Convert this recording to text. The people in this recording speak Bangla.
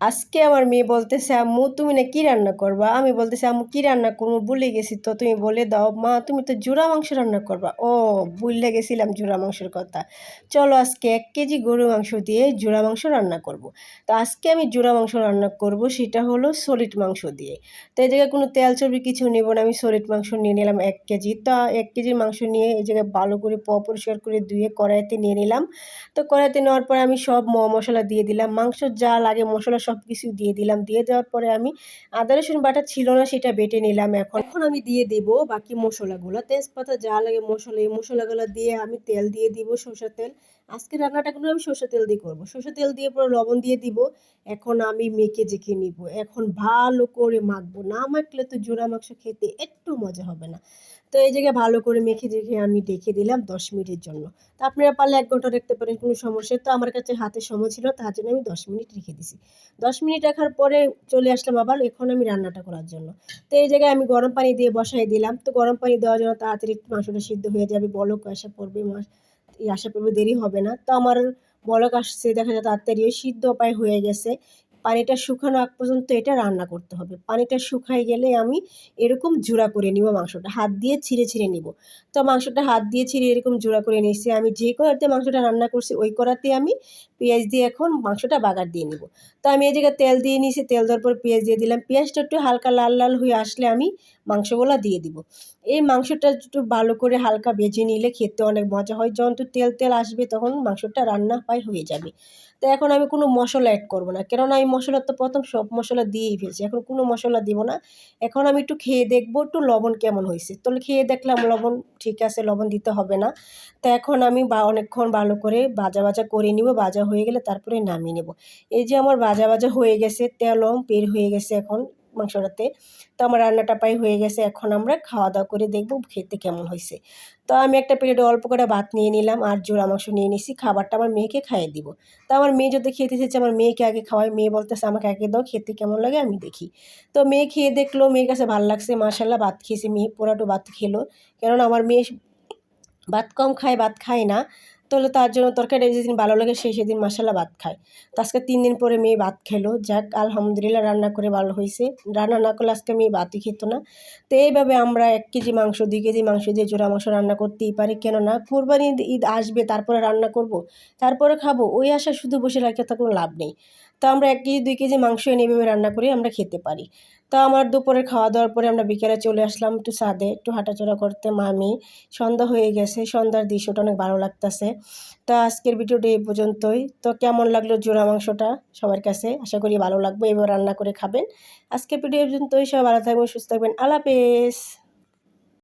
আজকে আমার মেয়ে বলতেছে, আম্মু, তুমি না কি রান্না করবা? আমি বলতেছি, আম্মু, কি রান্না করব? ভুলে গেছি তো, তুমি বলে দাও। মা, তুমি তো জোড়া মাংস রান্না করবা? ও ভুলে গেছিলাম জোড়া মাংসের কথা। চলো আজকে এক কেজি গরু মাংস দিয়ে জোড়া মাংস রান্না করব। তো আজকে আমি জোড়া মাংস রান্না করব, সেটা হলো সলিড মাংস দিয়ে। তো এই জায়গায় কোনো তেল চর্বি কিছু নেব না, আমি সলিড মাংস নিয়ে নিলাম এক কেজি। তা এক কেজির মাংস নিয়ে এই জায়গায় ভালো করে প, পরিষ্কার করে ধুয়ে কড়াইতে নিয়ে নিলাম। তো কড়াইতে নেওয়ার পরে আমি সব ম মশলা দিয়ে দিলাম। মাংস যা লাগে মশলা সব কিছু দিয়ে দিলাম। দিয়ে দেওয়ার পরে আমি আদা, রসুন বাটা ছিল না, সেটা বেটে নিলাম এখন। এখন আমি দিয়ে দেব বাকি মশলাগুলো। তেজপাতা যা লাগে মশলা, এই মশলাগুলো দিয়ে আমি তেল দিয়ে দিব, সরষের তেল। আজকে রান্নাটা কিন্তু আমি সরষের তেল দিয়ে করব। সরষের তেল দিয়ে পুরো লবণ দিয়ে দিব। এখন আমি মেখে জেখে নিব। এখন ভালো করে মাখবো। না মাখলে তো জোড়া মাংস খেতে একটু মজা হবে না। তো এই জায়গায় ভালো করে মেখে রেখে আমি রেখে দিলাম দশ মিনিটের জন্য। তো আপনারা পারলে এক ঘণ্টা রাখতে পারেন, কোনো সমস্যা তো আমার কাছে হাতে সময় ছিল তার জন্য আমি দশ মিনিট রেখে দিছি। দশ মিনিট রাখার পরে চলে আসলাম আবার এখন আমি রান্নাটা করার জন্য। তো এই জায়গায় আমি গরম পানি দিয়ে বসাই দিলাম। তো গরম পানি দেওয়ার জন্য তাড়াতাড়ি মাংসটা সিদ্ধ হয়ে যাবে, বলক আসা পড়বে মাছ আসা পড়বে, দেরি হবে না। তো আমার বলক আসছে, দেখা যায় তাড়াতাড়ি সিদ্ধ পায় হয়ে গেছে। পানিটা শুকানো আগ পর্যন্ত এটা রান্না করতে হবে। পানিটা শুকাই গেলে আমি এরকম জোড়া করে নিব মাংসটা, হাত দিয়ে ছিঁড়ে ছিঁড়ে নিব। তো মাংসটা হাত দিয়ে ছিঁড়ে এরকম জোড়া করে নিয়েছি। আমি যে কড়াতে মাংসটা রান্না করছি, ওই কড়াতে আমি পেঁয়াজ দিয়ে এখন মাংসটা বাগার দিয়ে নিব। তো আমি এই জায়গায় তেল দিয়ে নিয়েছি, তেল দেওয়ার পর পেঁয়াজ দিয়ে দিলাম। পেঁয়াজটা একটু হালকা লাল লাল হয়ে আসলে আমি মাংসগুলো দিয়ে দিব। এই মাংসটা একটু ভালো করে হালকা বেজে নিলে খেতে অনেক মজা হয়। যখন তো তেল তেল আসবে তখন মাংসটা রান্না পায় হয়ে যাবে। তো এখন আমি কোনো মশলা অ্যাড করব না। কেননা আমি মশলা তো প্রথম সব মশলা দিয়েই ফেলছি। এখন কোনো মশলা দিব না। এখন আমি একটু খেয়ে দেখব একটু লবণ কেমন হয়েছে। তো খেয়ে দেখলাম লবণ ঠিক আছে, লবণ দিতে হবে না। তো এখন আমি বা অনেকক্ষণ ভালো করে বাজা বাজা করে নিব। বাজা হয়ে গেলে তারপরে নামিয়ে নেব। এই যে আমার বাজা বাজা হয়ে গেছে তেলও বের হয়ে গেছে এখন মাংসটাতে। তো আমার রান্নাটা পাই হয়ে গেছে, এখন আমরা খাওয়া দাওয়া করে দেখব খেতে কেমন হয়েছে। তো আমি একটা প্লেটে অল্প করে ভাত নিয়ে নিলাম আর জোড়া মাংস নিয়ে নিছি, খাবারটা আমার মেয়েকে খাইয়ে দিব। তো আমার মেয়ে যদি খেতে এসেছে আমার মেয়েকে আগে খাওয়াই, মেয়ে বলতেছে, আমাকে আগে দাও, খেতে কেমন লাগে আমি দেখি। তো মেয়ে খেয়ে দেখল, মেয়ের কাছে ভালো লাগছে মাসাল্লাহ ভাত খেয়েছে, মেয়ে পোড়াটো ভাত খেলো। কেননা আমার মেয়ে ভাত কম খায়, ভাত খায় না। তাহলে তার জন্য তরকারি যেদিন ভালো লাগে সেই সেদিন মশলা ভাত খায়। তো আজকে তিন দিন পরে মেয়ে ভাত খেলো। যাক, আলহামদুলিল্লাহ রান্না করে ভালো হয়েছে। রান্না না করলে আজকে মেয়ে ভাতই খেত না। তো এইভাবে আমরা এক কেজি মাংস, দুই কেজি মাংস দিয়ে জোড়া মাংস রান্না করতেই পারি। কেননা কোরবানি ঈদ আসবে, তারপরে রান্না করব, তারপরে খাব। ওই আশা শুধু বসে রাখতে তো কোনো লাভ নেই। তো আমরা এক কেজি, দুই কেজি মাংস এনে এভাবে রান্না করে আমরা খেতে পারি। তো আমার দুপুরে খাওয়া দাওয়ার পরে আমরা বিকেলে চলে আসলাম একটু ছাদে, একটু হাঁটাচলা করতে। মামি, সন্ধ্যা হয়ে গেছে, সন্ধ্যার দৃশ্যটা অনেক ভালো লাগতেছে। তো আজকের ভিডিওটা এই পর্যন্তই। তো কেমন লাগল জোড়া মাংসটা সবার কাছে? আশা করি ভালো লাগবে। এবার রান্না করে খাবেন। আজকের ভিডিও এই পর্যন্তই। সবাই ভালো থাকবেন, সুস্থ থাকবেন। আলাপেস